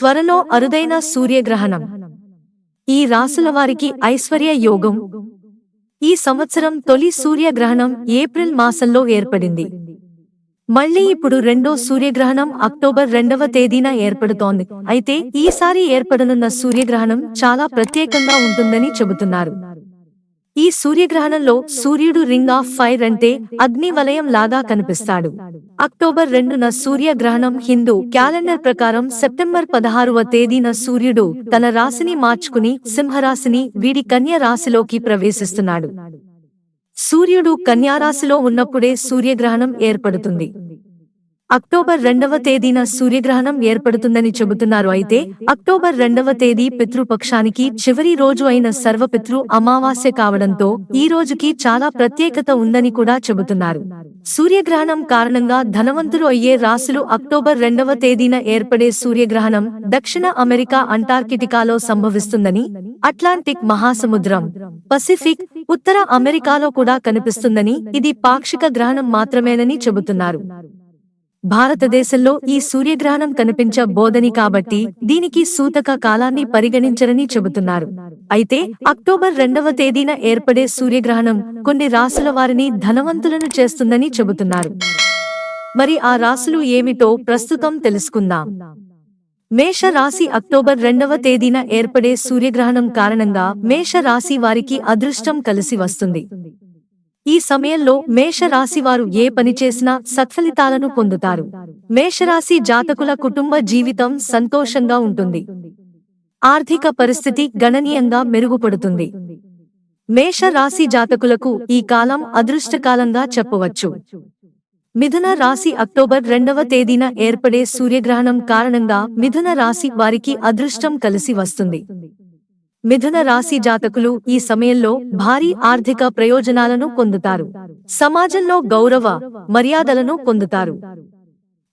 త్వరలో అరుదైన సూర్యగ్రహణం. ఈ రాసుల వారికి ఐశ్వర్య యోగం. ఈ సంవత్సరం తొలి సూర్యగ్రహణం ఏప్రిల్ మాసంలో ఏర్పడింది. మళ్ళీ ఇప్పుడు రెండో సూర్యగ్రహణం అక్టోబర్ రెండవ తేదీన ఏర్పడుతోంది. అయితే ఈసారి ఏర్పడనున్న సూర్యగ్రహణం చాలా ప్రత్యేకంగా ఉంటుందని చెబుతున్నారు. ఈ సూర్యగ్రహణంలో సూర్యుడు రింగ్ ఆఫ్ ఫైర్ అంటే అగ్ని వలయం లాగా కనిపిస్తాడు. అక్టోబర్ రెండున సూర్యగ్రహణం హిందూ క్యాలెండర్ ప్రకారం సెప్టెంబర్ పదహారవ తేదీన సూర్యుడు తన రాశిని మార్చుకుని సింహరాశిని వీడి కన్య రాశిలోకి ప్రవేశిస్తున్నాడు. సూర్యుడు కన్యారాశిలో ఉన్నప్పుడే సూర్యగ్రహణం ఏర్పడుతుంది. అక్టోబర్ రెండవ తేదీన సూర్యగ్రహణం ఏర్పడుతుందని చెబుతున్నారు. అయితే అక్టోబర్ రెండవ తేదీ పితృపక్షానికి చివరి రోజు అయిన సర్వపితృ అమావాస్య కావడంతో ఈ రోజుకి చాలా ప్రత్యేకత ఉందని కూడా చెబుతున్నారు. సూర్యగ్రహణం కారణంగా ధనవంతులు అయ్యే రాశులు అక్టోబర్ రెండవ తేదీన ఏర్పడే సూర్యగ్రహణం దక్షిణ అమెరికా అంటార్కిటికాలో సంభవిస్తుందని అట్లాంటిక్ మహాసముద్రం పసిఫిక్ ఉత్తర అమెరికాలో కూడా కనిపిస్తుందని ఇది పాక్షిక గ్రహణం మాత్రమేనని చెబుతున్నారు. భారతదేశంలో ఈ సూర్యగ్రహణం కనిపించబోదని కాబట్టి దీనికి సూతక కాలాన్ని పరిగణించరని చెబుతున్నారు. అయితే అక్టోబర్ రెండవ తేదీన ఏర్పడే సూర్యగ్రహణం కొన్ని రాసుల వారిని ధనవంతులను చేస్తుందని చెబుతున్నారు. మరి ఆ రాసులు ఏమిటో ప్రస్తుతం తెలుసుకుందాం. మేష రాశి అక్టోబర్ రెండవ తేదీన ఏర్పడే సూర్యగ్రహణం కారణంగా మేష రాశి వారికి అదృష్టం కలిసి వస్తుంది. ఈ సమయంలో మేషరాశి వారు ఏ పని చేసినా సత్ఫలితాలను పొందుతారు. మేషరాశి జాతకుల కుటుంబ జీవితం సంతోషంగా ఉంటుంది. ఆర్థిక పరిస్థితి గణనీయంగా మెరుగుపడుతుంది. మేష రాశి జాతకులకు ఈ కాలం అదృష్టకాలంగా చెప్పవచ్చు. మిథున రాశి అక్టోబర్ రెండవ తేదీన ఏర్పడే సూర్యగ్రహణం కారణంగా మిథున రాశి వారికి అదృష్టం కలిసి వస్తుంది. మిథున రాశి జాతకులు ఈ సమయంలో భారీ ఆర్థిక ప్రయోజనాలను పొందుతారు. సమాజంలో గౌరవ మర్యాదలను పొందుతారు.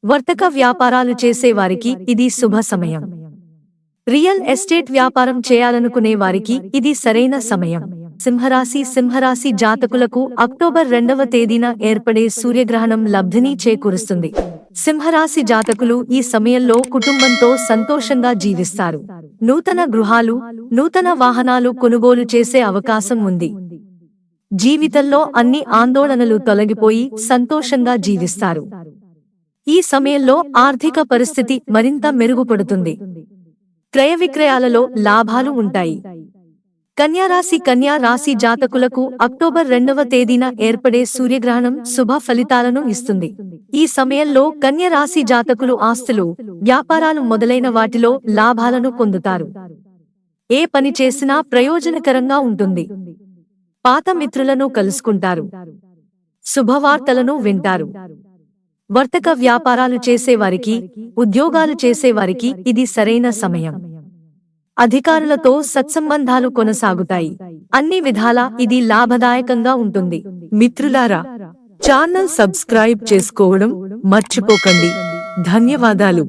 వర్తక వ్యాపారాలు చేసేవారికి ఇది శుభ సమయం. రియల్ ఎస్టేట్ వ్యాపారం చేయాలనుకునే వారికి ఇది సరైన సమయం. సింహరాశి సింహరాశి జాతకులకు అక్టోబర్ రెండవ తేదీన ఏర్పడే సూర్యగ్రహణం లబ్ధిని చేకూరుస్తుంది. సింహరాశి జాతకులు ఈ సమయంలో కుటుంబంతో సంతోషంగా జీవిస్తారు. నూతన గృహాలు నూతన వాహనాలు కొనుగోలు చేసే అవకాశం ఉంది. జీవితంలో అన్ని ఆందోళనలు తొలగిపోయి సంతోషంగా జీవిస్తారు. ఈ సమయంలో ఆర్థిక పరిస్థితి మరింత మెరుగుపడుతుంది. క్రయ విక్రయాలలో లాభాలు ఉంటాయి. కన్యారాశి కన్యా రాశి జాతకులకు అక్టోబర్ రెండవ తేదీన ఏర్పడే సూర్యగ్రహణం శుభ ఫలితాలను ఇస్తుంది. ఈ సమయంలో కన్య రాశి జాతకులు ఆస్తులు వ్యాపారాలు మొదలైన వాటిలో లాభాలను పొందుతారు. ఏ పని చేసినా ప్రయోజనకరంగా ఉంటుంది. పాత మిత్రులను కలుసుకుంటారు. శుభవార్తలను వింటారు. వర్తక వ్యాపారాలు చేసేవారికి ఉద్యోగాలు చేసేవారికి ఇది సరైన సమయం. అధికారులతో సత్సంబంధాలు కొనసాగుతాయి. అన్ని విధాలా ఇది లాభదాయకంగా ఉంటుంది. మిత్రులారా ఛానల్ సబ్స్క్రైబ్ చేసుకోవడం మర్చిపోకండి. ధన్యవాదాలు.